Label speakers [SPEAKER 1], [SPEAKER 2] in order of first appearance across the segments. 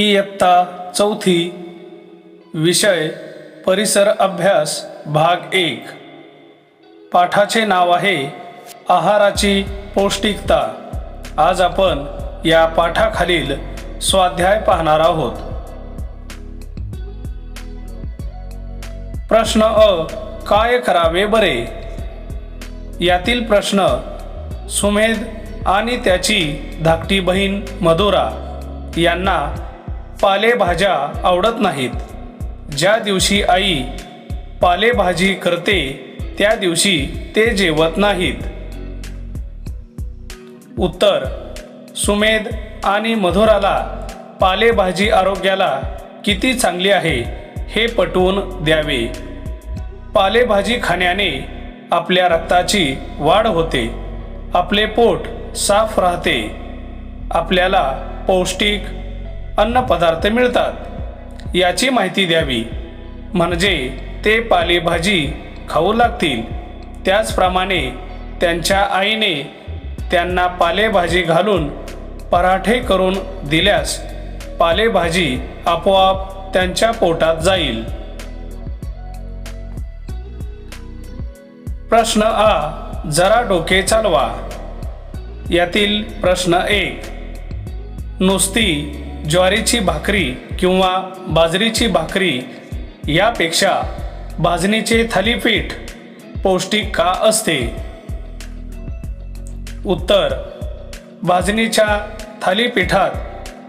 [SPEAKER 1] इयत्ता चौथी विषय परिसर अभ्यास भाग एक. पाठाचे नाव आहे आहाराची पौष्टिकता. आज आपण या पाठाखालील स्वाध्याय पाहणार आहोत. प्रश्न अ काय करावे बरे? यातील प्रश्न सुमेध आणि त्याची धाकटी बहीण मधुरा यांना पालेभाज्या आवडत नाहीत. ज्या दिवशी आई पालेभाजी करते त्या दिवशी ते जेवत नाहीत. उत्तर सुमेध आणि मधुराला पालेभाजी आरोग्याला किती चांगली आहे हे पटवून द्यावे. पालेभाजी खाण्याने आपल्या रक्ताची वाढ होते आपले पोट साफ राहते आपल्याला पौष्टिक अन्नपदार्थ मिळतात. याची माहिती द्यावी. म्हणजे ते पालेभाजी खाऊ लागतील. त्याचप्रमाणे त्यांच्या आईने त्यांना पालेभाजी घालून पराठे करून दिल्यास पालेभाजी आपोआप त्यांच्या पोटात जाईल. प्रश्न आ. जरा डोके चालवा. यातील प्रश्न एक. नुसती ज्वारीची भाकरी किंवा बाजरीची भाकरी यापेक्षा भाजणीचे थालीपीठ पौष्टिक का असते? उत्तर भाजणीच्या थालीपीठात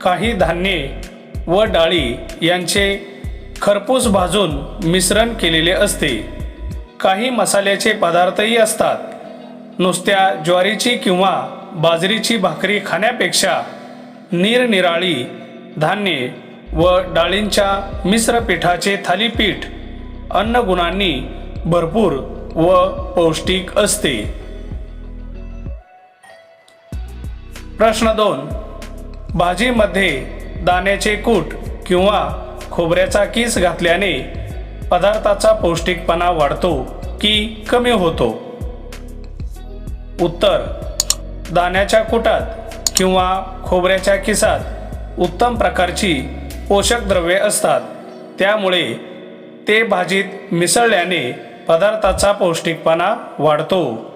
[SPEAKER 1] काही धान्ये व डाळी यांचे खरपूस भाजून मिश्रण केलेले असते. काही मसाल्याचे पदार्थही असतात. नुसत्या ज्वारीची किंवा बाजरीची भाकरी खाण्यापेक्षा निरनिराळी धान्ये व डाळींच्या मिश्र पिठाचे थालीपीठ अन्नगुणांनी भरपूर व पौष्टिक असते. प्रश्न दोन. भाजीमध्ये दाण्याचे कूट किंवा खोबऱ्याचा किस घातल्याने पदार्थाचा पौष्टिकपणा वाढतो की कमी होतो? उत्तर. दाण्याच्या कुटात किंवा खोबऱ्याच्या किसात उत्तम प्रकारची पोषक द्रव्ये असतात. त्यामुळे ते भाजीत मिसळल्याने पदार्थाचा पौष्टिकपणा वाढतो.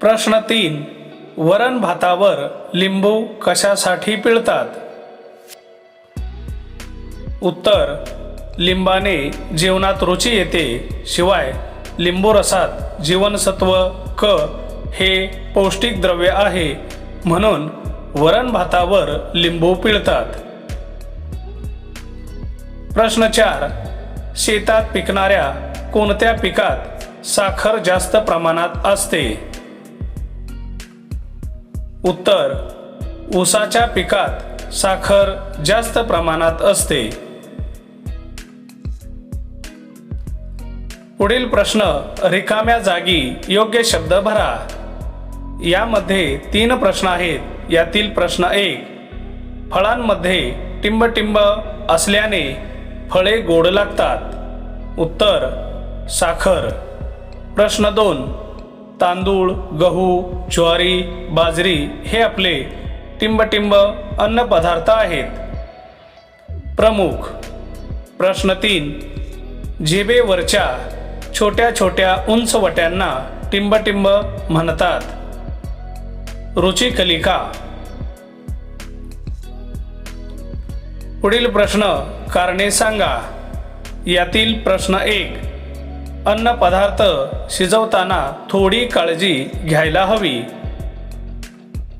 [SPEAKER 1] प्रश्न तीन. वरण भातावर लिंबू कशासाठी पिळतात? उत्तर. लिंबाने जेवणात रुची येते. शिवाय लिंबू रसात जीवनसत्व क हे पौष्टिक द्रव्य आहे. म्हणून वरण भातावर लिंबू पिळतात. प्रश्न चार. शेतात पिकणाऱ्या कोणत्या पिकात साखर जास्त प्रमाणात असते? उत्तर. ऊसाच्या पिकात साखर जास्त प्रमाणात असते. पुढील प्रश्न रिकाम्या जागी योग्य शब्द भरा. यामध्ये तीन प्रश्न आहेत. यातील प्रश्न एक फळांमध्ये टिंबटिंब असल्याने फळे गोड लागतात. उत्तर साखर. प्रश्न दोन तांदूळ गहू ज्वारी बाजरी हे आपले टिंबटिंब अन्नपदार्थ आहेत. प्रमुख प्रश्न तीन जिभेवरच्या छोट्या छोट्या उंचवट्यांना टिंबटिंब म्हणतात. रुचिकलिका। पुढील प्रश्न कारणे सांगा. यातील प्रश्न एक अन्न पदार्थ शिजवताना थोडी काळजी घ्यायला हवी.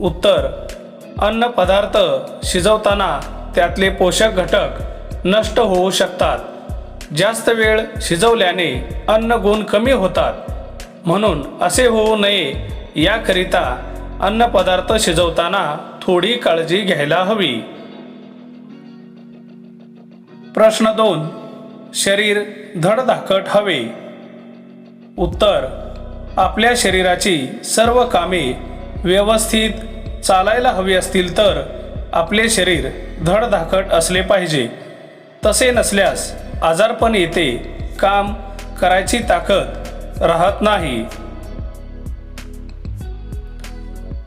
[SPEAKER 1] उत्तर अन्न पदार्थ शिजवताना त्यातले पोषक घटक नष्ट होऊ शकतात. जास्त वेळ शिजवल्याने अन्न गुण कमी होतात. म्हणून असे होऊ नये याकरिता अन्न पदार्थ शिजवताना थोडी काळजी घ्यायला हवी. प्रश्न दोन. शरीर धडधाकट हवे. उत्तर. आपल्या शरीराची सर्व कामे व्यवस्थित चालायला हवी असतील तर आपले शरीर धडधाकट असले पाहिजे. तसे नसल्यास आजारपण येते काम करायची ताकद राहत नाही.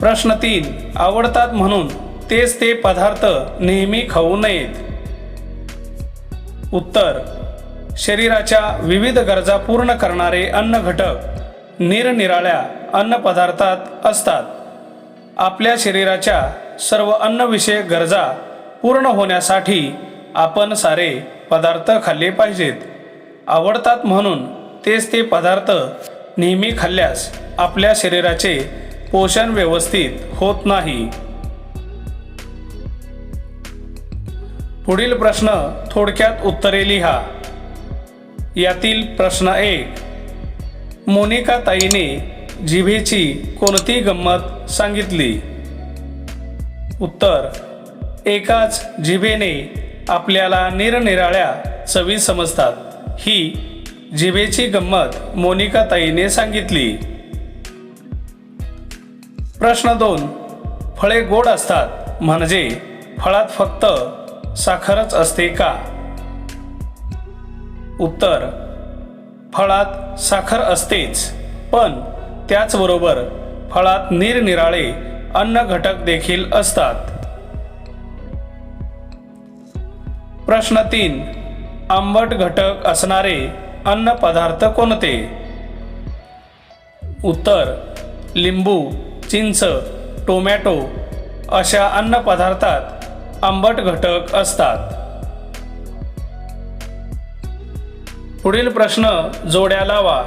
[SPEAKER 1] प्रश्न तीन आवडतात म्हणून तेच ते पदार्थ नेहमी खाऊ नयेत. उत्तर शरीराच्या विविध गरजा पूर्ण करणारे अन्न घटक निरनिराळ्या अन्न पदार्थात असतात. आपल्या शरीराच्या सर्व अन्नविषयक गरजा पूर्ण होण्यासाठी आपण सारे पदार्थ खाल्ले पाहिजेत. आवडतात म्हणून तेच ते पदार्थ नेहमी खाल्ल्यास आपल्या शरीराचे पोषण व्यवस्थित होत नाही. पुढील प्रश्न थोडक्यात उत्तरे लिहा. यातील प्रश्न एक. मोनिका ताईने जिभेची कोणती गंमत सांगितली? उत्तर. एकाच जिभेने आपल्याला निरनिराळ्या चवी समजतात. ही जिभेची गंमत मोनिका ताईने सांगितली. प्रश्न दोन फळे गोड असतात म्हणजे फळात फक्त साखरच असते का? उत्तर फळात साखर असतेच पण त्याचबरोबर फळात निरनिराळे अन्न घटक देखील असतात. प्रश्न तीन आंबट घटक असणारे अन्न पदार्थ कोणते? उत्तर लिंबू चिंच टोमॅटो अशा अन्न पदार्थात आंबट घटक असतात. पुढील प्रश्न जोड्या लावा.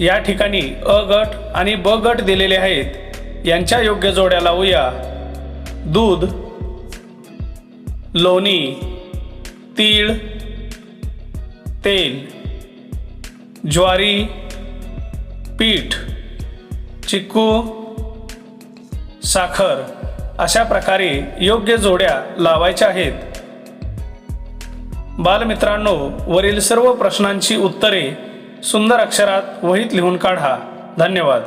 [SPEAKER 1] या ठिकाणी अ गट आणि ब गट दिलेले आहेत. यांच्या योग्य जोड्या लावूया. दूध लोणी तीळ तेल ज्वारी पीठ चिक्कू साखर अशा प्रकारे योग्य जोड्या लावायच्या आहेत. बालमित्रांनो वरील सर्व प्रश्नांची उत्तरे सुंदर अक्षरात वहीत लिहून काढा. धन्यवाद.